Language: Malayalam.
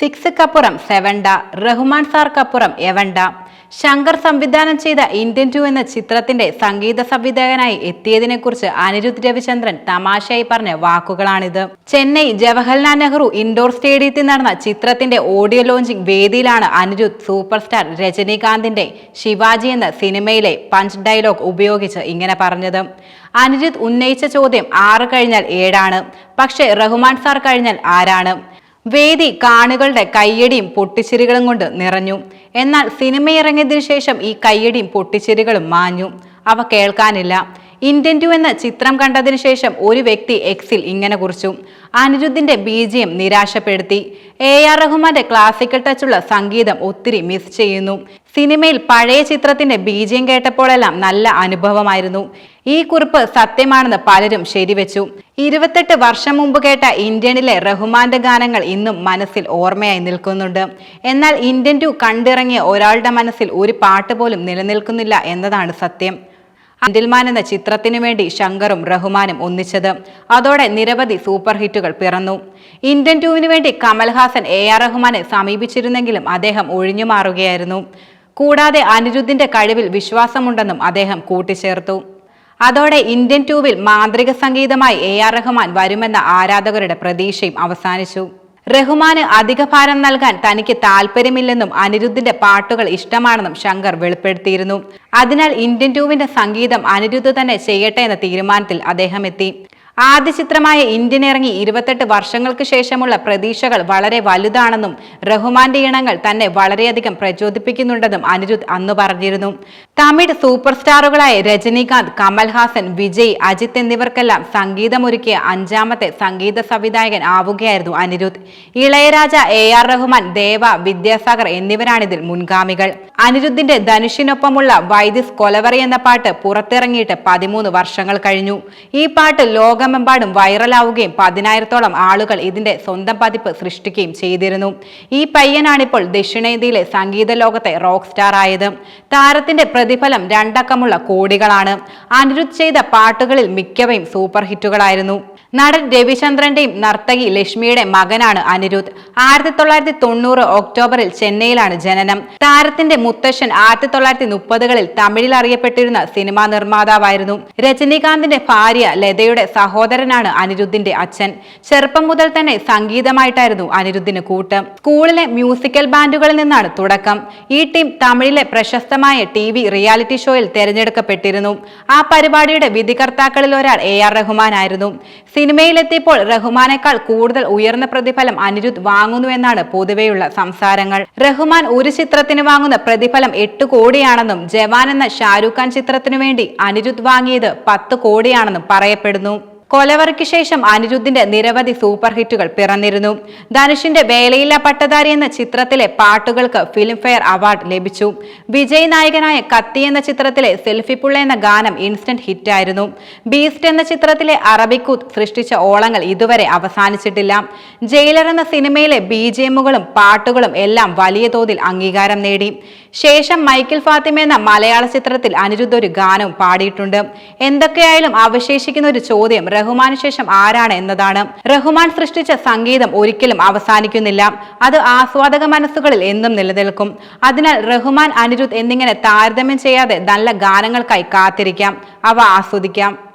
സിക്സ്ക്കപ്പുറം സെവൻഡ റഹ്മാൻ സാർക്കപ്പുറം എവൻഡ. ശങ്കർ സംവിധാനം ചെയ്ത ഇന്ത്യൻ ടു എന്ന ചിത്രത്തിന്റെ സംഗീത സംവിധായകനായി എത്തിയതിനെക്കുറിച്ച് അനിരുദ്ധ് രവിചന്ദ്രൻ തമാശയായി പറഞ്ഞ വാക്കുകളാണിത്. ചെന്നൈ ജവഹർലാൽ നെഹ്റു ഇൻഡോർ സ്റ്റേഡിയത്തിൽ നടന്ന ചിത്രത്തിന്റെ ഓഡിയോ ലോഞ്ചിംഗ് വേദിയിലാണ് അനിരുദ്ധ് സൂപ്പർ സ്റ്റാർ രജനീകാന്തിന്റെ ശിവാജി എന്ന സിനിമയിലെ പഞ്ച് ഡയലോഗ് ഉപയോഗിച്ച് ഇങ്ങനെ പറഞ്ഞത്. അനിരുദ്ധ് ഉന്നയിച്ച ചോദ്യം ആറ് കഴിഞ്ഞാൽ ഏഴാണ്. പക്ഷേ റഹ്മാൻ സാർ കഴിഞ്ഞാൽ ആരാണ്? വേദി കാണികളുടെ കയ്യടിയും പൊട്ടിച്ചിരികളും കൊണ്ട് നിറഞ്ഞു. എന്നാൽ സിനിമ ഇറങ്ങിയതിനു ശേഷം ഈ കയ്യടിയും പൊട്ടിച്ചിരികളും മാഞ്ഞു. അവ കേൾക്കാനില്ല. ഇന്ത്യൻ എന്ന ചിത്രം കണ്ടതിനു ശേഷം ഒരു വ്യക്തി എക്സിൽ ഇങ്ങനെ കുറിച്ചു. അനിരുദ്ധിന്റെ ബീജിയം നിരാശപ്പെടുത്തി. എ ആർ റഹ്മാന്റെ ക്ലാസിക്കൽ ടച്ചുള്ള സംഗീതം ഒത്തിരി മിസ് ചെയ്യുന്നു. സിനിമയിൽ പഴയ ചിത്രത്തിന്റെ ബീജിയം കേട്ടപ്പോഴെല്ലാം നല്ല അനുഭവമായിരുന്നു. ഈ കുറിപ്പ് സത്യമാണെന്ന് പലരും ശരിവെച്ചു. ഇരുപത്തെട്ട് വർഷം മുമ്പ് കേട്ട ഇന്ത്യനിലെ റഹ്മാന്റെ ഗാനങ്ങൾ ഇന്നും മനസ്സിൽ ഓർമ്മയായി നിൽക്കുന്നുണ്ട്. എന്നാൽ ഇന്ത്യൻ ടു കണ്ടിറങ്ങിയ ഒരാളുടെ മനസ്സിൽ ഒരു പാട്ട് പോലും നിലനിൽക്കുന്നില്ല എന്നതാണ് സത്യം. അന്തിൽമാൻ എന്ന ചിത്രത്തിനു വേണ്ടി ശങ്കറും റഹ്മാനും ഒന്നിച്ചത്. അതോടെ നിരവധി സൂപ്പർ ഹിറ്റുകൾ പിറന്നു. ഇന്ത്യൻ ടൂവിനു വേണ്ടി കമൽഹാസൻ എ ആർ റഹ്മാനെ സമീപിച്ചിരുന്നെങ്കിലും അദ്ദേഹം ഒഴിഞ്ഞു മാറുകയായിരുന്നു. കൂടാതെ അനിരുദ്ധിന്റെ കഴിവിൽ വിശ്വാസമുണ്ടെന്നും അദ്ദേഹം കൂട്ടിച്ചേർത്തു. അതോടെ ഇന്ത്യൻ ടൂവിൽ മാന്ത്രിക സംഗീതമായി എ ആർ റഹ്മാൻ വരുമെന്ന ആരാധകരുടെ പ്രതീക്ഷയും അവസാനിച്ചു. റഹ്മാന് അധിക ഭാരം നൽകാൻ തനിക്ക് താല്പര്യമില്ലെന്നും അനിരുദ്ധിന്റെ പാട്ടുകൾ ഇഷ്ടമാണെന്നും ശങ്കർ വെളിപ്പെടുത്തിയിരുന്നു. അതിനാൽ ഇന്ത്യൻ ടൂവിന്റെ സംഗീതം അനിരുദ്ധ് തന്നെ ചെയ്യട്ടെ എന്ന തീരുമാനത്തിൽ അദ്ദേഹം എത്തി. ആദ്യ ചിത്രമായ ഇന്ത്യൻ ഇറങ്ങി ഇരുപത്തെട്ട് വർഷങ്ങൾക്ക് ശേഷമുള്ള പ്രതീക്ഷകൾ വളരെ വലുതാണെന്നും റഹ്മാന്റെ ഇണങ്ങൾ തന്നെ വളരെയധികം പ്രചോദിപ്പിക്കുന്നുണ്ടെന്നും അനിരുദ്ധ് അന്ന് പറഞ്ഞിരുന്നു. തമിഴ് സൂപ്പർ സ്റ്റാറുകളായ രജനീകാന്ത് കമൽഹാസൻ വിജയ് അജിത് എന്നിവർക്കെല്ലാം സംഗീതമൊരുക്കിയ അഞ്ചാമത്തെ സംഗീത സംവിധായകൻ ആവുകയായിരുന്നു അനിരുദ്ധ്. ഇളയരാജ എ ആർ റഹ്മാൻ ദേവ വിദ്യാസാഗർ എന്നിവരാണിതിൽ മുൻഗാമികൾ. അനിരുദ്ധിന്റെ ധനുഷിനൊപ്പമുള്ള വൈദിസ് കൊലവറി എന്ന പാട്ട് പുറത്തിറങ്ങിയിട്ട് പതിമൂന്ന് വർഷങ്ങൾ കഴിഞ്ഞു. ഈ പാട്ട് ലോകമെമ്പാടും വൈറലാവുകയും പതിനായിരത്തോളം ആളുകൾ ഇതിന്റെ സ്വന്തം പതിപ്പ് സൃഷ്ടിക്കുകയും ചെയ്തിരുന്നു. ഈ പയ്യനാണിപ്പോൾ ദക്ഷിണേന്ത്യയിലെ സംഗീത ലോകത്തെ റോക്ക് സ്റ്റാർ ആയത്. താരത്തിന്റെ പ്രതിഫലം രണ്ടക്കമുള്ള കോടികളാണ്. അനിരുദ്ധ് ചെയ്ത പാട്ടുകളിൽ മിക്കവയും സൂപ്പർ ഹിറ്റുകളായിരുന്നു നടൻ രവിചന്ദ്രന്റെയും നർത്തകി ലക്ഷ്മിയുടെ മകനാണ് അനിരുദ്ധ്. ആയിരത്തി തൊള്ളായിരത്തി തൊണ്ണൂറ് ഒക്ടോബറിൽ ചെന്നൈയിലാണ് ജനനം. താരത്തിന്റെ മുത്തശ്ശൻ ആയിരത്തി തൊള്ളായിരത്തി മുപ്പതുകളിൽ തമിഴിൽ അറിയപ്പെട്ടിരുന്ന സിനിമാ നിർമ്മാതാവായിരുന്നു. രജനീകാന്തിന്റെ ഭാര്യ ലതയുടെ സഹോദരനാണ് അനിരുദ്ധിന്റെ അച്ഛൻ. ചെറുപ്പം മുതൽ തന്നെ സംഗീതമായിട്ടായിരുന്നു അനിരുദ്ധിന് കൂട്ട്. സ്കൂളിലെ മ്യൂസിക്കൽ ബാൻഡുകളിൽ നിന്നാണ് തുടക്കം. ഈ ടീം തമിഴിലെ പ്രശസ്തമായ ടി റിയാലിറ്റി ഷോയിൽ തെരഞ്ഞെടുക്കപ്പെട്ടിരുന്നു. ആ പരിപാടിയുടെ വിധികർത്താക്കളിൽ ഒരാൾ എ ആർ റഹ്മാൻ ആയിരുന്നു സിനിമയിലെത്തിയപ്പോൾ റഹ്മാനേക്കാൾ കൂടുതൽ ഉയർന്ന പ്രതിഫലം അനിരുദ്ധ് വാങ്ങുന്നു എന്നാണ് പൊതുവെയുള്ള സംസാരങ്ങൾ. റഹ്മാൻ ഒരു ചിത്രത്തിന് വാങ്ങുന്ന പ്രതിഫലം എട്ട് കോടിയാണെന്നും ജവാൻ എന്ന ഷാരൂഖ് ഖാൻ ചിത്രത്തിനു വേണ്ടി അനിരുദ്ധ് വാങ്ങിയത് പത്ത് കോടിയാണെന്നും പറയപ്പെടുന്നു. കൊലവറയ്ക്ക് ശേഷം അനിരുദ്ധിന്റെ നിരവധി സൂപ്പർ ഹിറ്റുകൾ പിറന്നിരുന്നു. ധനുഷിന്റെ വേലയില്ല പട്ടധാരി എന്ന ചിത്രത്തിലെ പാട്ടുകൾക്ക് ഫിലിംഫെയർ അവാർഡ് ലഭിച്ചു. വിജയ് നായകനായ കത്തി എന്ന ചിത്രത്തിലെ സെൽഫി പുള്ള എന്ന ഗാനം ഇൻസ്റ്റന്റ് ഹിറ്റായിരുന്നു. ബീസ്റ്റ് എന്ന ചിത്രത്തിലെ അറബിക്കൂത്ത് സൃഷ്ടിച്ച ഓളങ്ങൾ ഇതുവരെ അവസാനിച്ചിട്ടില്ല. ജയിലർ എന്ന സിനിമയിലെ ബി ജി എമ്മുകളും പാട്ടുകളും എല്ലാം വലിയ തോതിൽ അംഗീകാരം നേടി. ശേഷം മൈക്കിൾ ഫാത്തിമ എന്ന മലയാള ചിത്രത്തിൽ അനിരുദ്ധ ഒരു ഗാനവും പാടിയിട്ടുണ്ട്. എന്തൊക്കെയായാലും അവശേഷിക്കുന്ന ഒരു ചോദ്യം റഹ്മാന് ശേഷം ആരാണ് എന്നതാണ്. റഹ്മാൻ സൃഷ്ടിച്ച സംഗീതം ഒരിക്കലും അവസാനിക്കുന്നില്ല. അത് ആസ്വാദക മനസ്സുകളിൽ എന്നും നിലനിൽക്കും. അതിനാൽ റഹ്മാൻ അനിരുദ്ധ് എന്നിങ്ങനെ താരതമ്യം ചെയ്യാതെ നല്ല ഗാനങ്ങൾക്കായി കാത്തിരിക്കാം. അവ ആസ്വദിക്കാം.